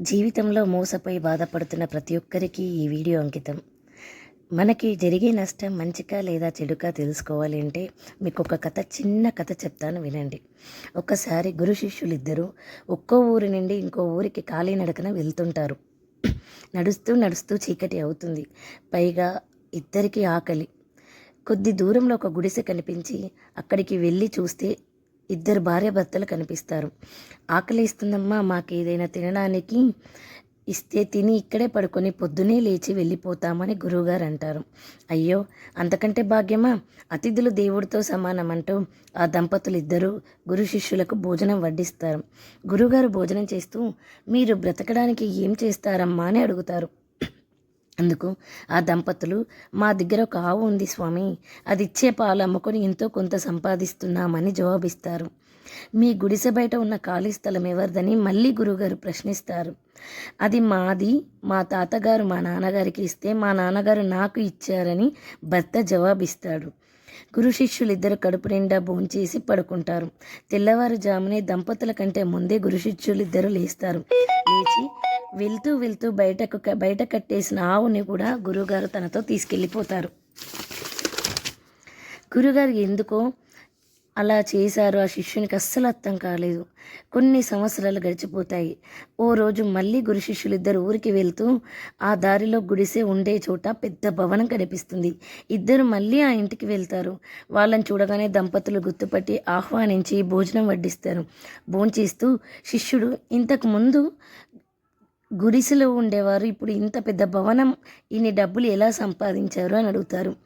జీవితంలో మోసపోయి బాధపడుతున్న ప్రతి ఒక్కరికి ఈ వీడియో అంకితం. మనకి జరిగే నష్టం మంచిగా లేదా చెడుగా తెలుసుకోవాలి అంటే మీకు ఒక కథ చిన్న కథ చెప్తాను వినండి. ఒకసారి గురు శిష్యులు ఇద్దరు ఒక్కో ఊరి నుండి ఇంకో ఊరికి ఖాళీ నడకన వెళ్తుంటారు. నడుస్తూ నడుస్తూ చీకటి అవుతుంది. పైగా ఇద్దరికి ఆకలి. కొద్ది దూరంలో ఒక గుడిసె కనిపించి అక్కడికి వెళ్ళి చూస్తే ఇద్దరు భార్యాభర్తలు కనిపిస్తారు. ఆకలిస్తుందమ్మా మాకు ఏదైనా తినడానికి ఇస్తే తిని ఇక్కడే పడుకొని పొద్దునే లేచి వెళ్ళిపోతామని గురువుగారు అంటారు అయ్యో అంతకంటే భాగ్యమా? అతిథులు దేవుడితో సమానమంటూ ఆ దంపతులు ఇద్దరు గురు శిష్యులకు భోజనం వడ్డిస్తారు. గురువుగారు భోజనం చేస్తూ మీరు బ్రతకడానికి ఏం చేస్తారమ్మా? అని అడుగుతారు. అందుకు ఆ దంపతులు మా దగ్గర ఒక ఆవు ఉంది స్వామి అది ఇచ్చే పాలు అమ్ముకొని ఎంతో కొంత సంపాదిస్తున్నామని జవాబిస్తారు. మీ గుడిసె బయట ఉన్న ఖాళీ స్థలం ఎవరిదని మళ్ళీ గురుగారు ప్రశ్నిస్తారు. అది మాది మా తాతగారు మా నాన్నగారికి ఇస్తే మా నాన్నగారు నాకు ఇచ్చారని భర్త జవాబిస్తాడు. గురు శిష్యులిద్దరు కడుపు నిండా భోంచేసి పడుకుంటారు. తెల్లవారుజామునే దంపతుల కంటే ముందే గురు శిష్యులిద్దరూ ఇద్దరు లేస్తారు. లేచి వెళ్తూ వెళ్తూ బయటకు బయట కట్టేసిన ఆవుని కూడా గురువుగారు తనతో తీసుకెళ్ళిపోతారు. గురుగారు ఎందుకో అలా చేశారు. ఆ శిష్యునికి అస్సలు అర్థం కాలేదు. కొన్ని సంవత్సరాలు గడిచిపోతాయి. ఓ రోజు మళ్ళీ గురు శిష్యులు ఇద్దరు ఊరికి వెళ్తూ ఆ దారిలో గుడిసె ఉండే చోట పెద్ద భవనం కనిపిస్తుంది. ఇద్దరు మళ్ళీ ఆ ఇంటికి వెళ్తారు. వాళ్ళని చూడగానే దంపతులు గుర్తుపట్టి ఆహ్వానించి భోజనం వడ్డిస్తారు. భోంచేస్తూ శిష్యుడు ఇంతకు ముందు గుడిసెలో ఉండేవారు. ఇప్పుడు ఇంత పెద్ద భవనం ఇన్ని డబ్బులు ఎలా సంపాదించారు అని అడుగుతారు.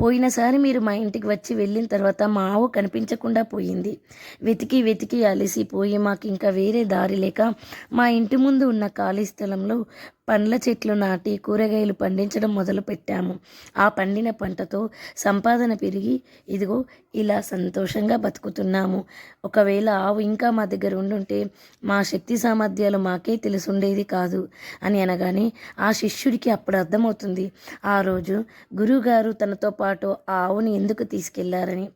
పోయినసారి మీరు మా ఇంటికి వచ్చి వెళ్ళిన తర్వాత మా ఆవు కనిపించకుండా పోయింది. వెతికి వెతికి అలసిపోయి మాకు ఇంకా వేరే దారి లేక మా ఇంటి ముందు ఉన్న ఖాళీ స్థలంలో పండ్ల చెట్లు నాటి కూరగాయలు పండించడం మొదలు పెట్టాము. ఆ పండిన పంటతో సంపాదన పెరిగి ఇదిగో ఇలా సంతోషంగా బతుకుతున్నాము. ఒకవేళ ఆవు ఇంకా మా దగ్గర ఉండుంటే మా శక్తి సామర్థ్యాలు మాకే తెలుసుండేది కాదు అని అనగానే ఆ శిష్యుడికి అప్పుడు అర్థమవుతుంది. ఆ రోజు గురువుగారు తనతో పాటు ఆ ఆవుని ఎందుకు తీసుకెళ్ళారని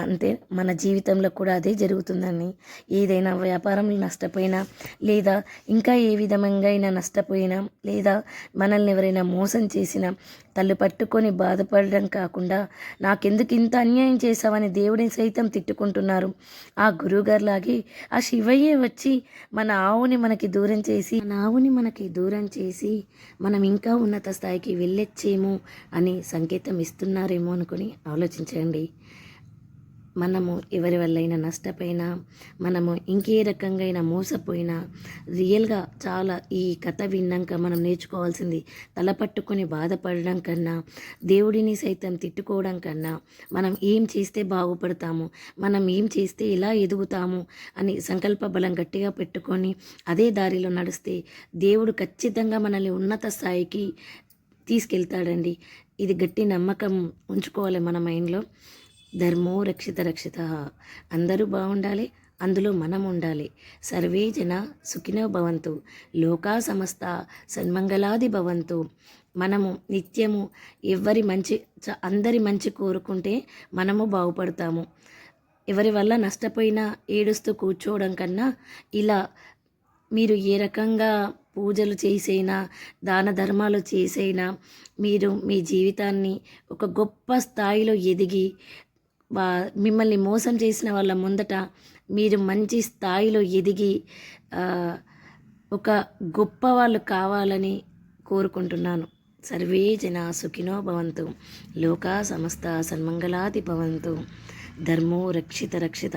అంతే మన జీవితంలో కూడా అదే జరుగుతుందని ఏదైనా వ్యాపారంలో నష్టపోయినా లేదా ఇంకా ఏ విధంగా అయినా నష్టపోయినా లేదా మనల్ని ఎవరైనా మోసం చేసినా తల్లు పట్టుకొని బాధపడడం కాకుండా నాకెందుకు ఇంత అన్యాయం చేశావని దేవుడిని సైతం తిట్టుకుంటున్నారు. ఆ గురువుగారులాగే ఆ శివయ్యే వచ్చి మన ఆవుని మనకి దూరం చేసి మన ఆవుని మనకి దూరం చేసి మనం ఇంకా ఉన్నత స్థాయికి వెళ్ళొచ్చేమో అని సంకేతం ఇస్తున్నారు. ఇస్తున్నారేమో అనుకుని ఆలోచించండి. మనము ఎవరి వల్లైనా నష్టపోయినా మనము ఇంకే రకంగా అయినా మోసపోయినా రియల్గా చాలా ఈ కథ విన్నాక మనం నేర్చుకోవాల్సింది తల పట్టుకొని బాధపడడం కన్నా దేవుడిని సైతం తిట్టుకోవడం కన్నా మనం ఏం చేస్తే బాగుపడతాము మనం ఏం చేస్తే ఎలా ఎదుగుతాము అని సంకల్ప బలం గట్టిగా పెట్టుకొని అదే దారిలో నడిస్తే దేవుడు ఖచ్చితంగా మనల్ని ఉన్నత స్థాయికి తీసుకెళ్తాడండి. ఇది గట్టి నమ్మకం ఉంచుకోవాలి మన మైండ్లో. ధర్మో రక్షిత రక్షిత. అందరూ బాగుండాలి అందులో మనం ఉండాలి. సర్వే జన సుఖినో భవంతు. లోకా సమస్త సన్మంగళాది భవంతు. మనము నిత్యము ఎవరి మంచి అందరి మంచి కోరుకుంటే మనము బాగుపడతాము ఎవరి వల్ల నష్టపోయినా ఏడుస్తూ కూర్చోవడం కన్నా ఇలా మీరు ఏ రకంగా పూజలు చేసైనా దాన ధర్మాలు చేసైనా మీరు మీ జీవితాన్ని ఒక గొప్ప స్థాయిలో ఎదిగి వా మిమ్మల్ని మోసం చేసిన వాళ్ళ ముందట మీరు మంచి స్థాయిలో ఎదిగి ఒక గొప్ప వాళ్ళు కావాలని కోరుకుంటున్నాను. సర్వే జన సుఖినో భవంతు. లోకా సమస్త సన్మంగళాది భవంతు. ధర్మో రక్షిత రక్షిత.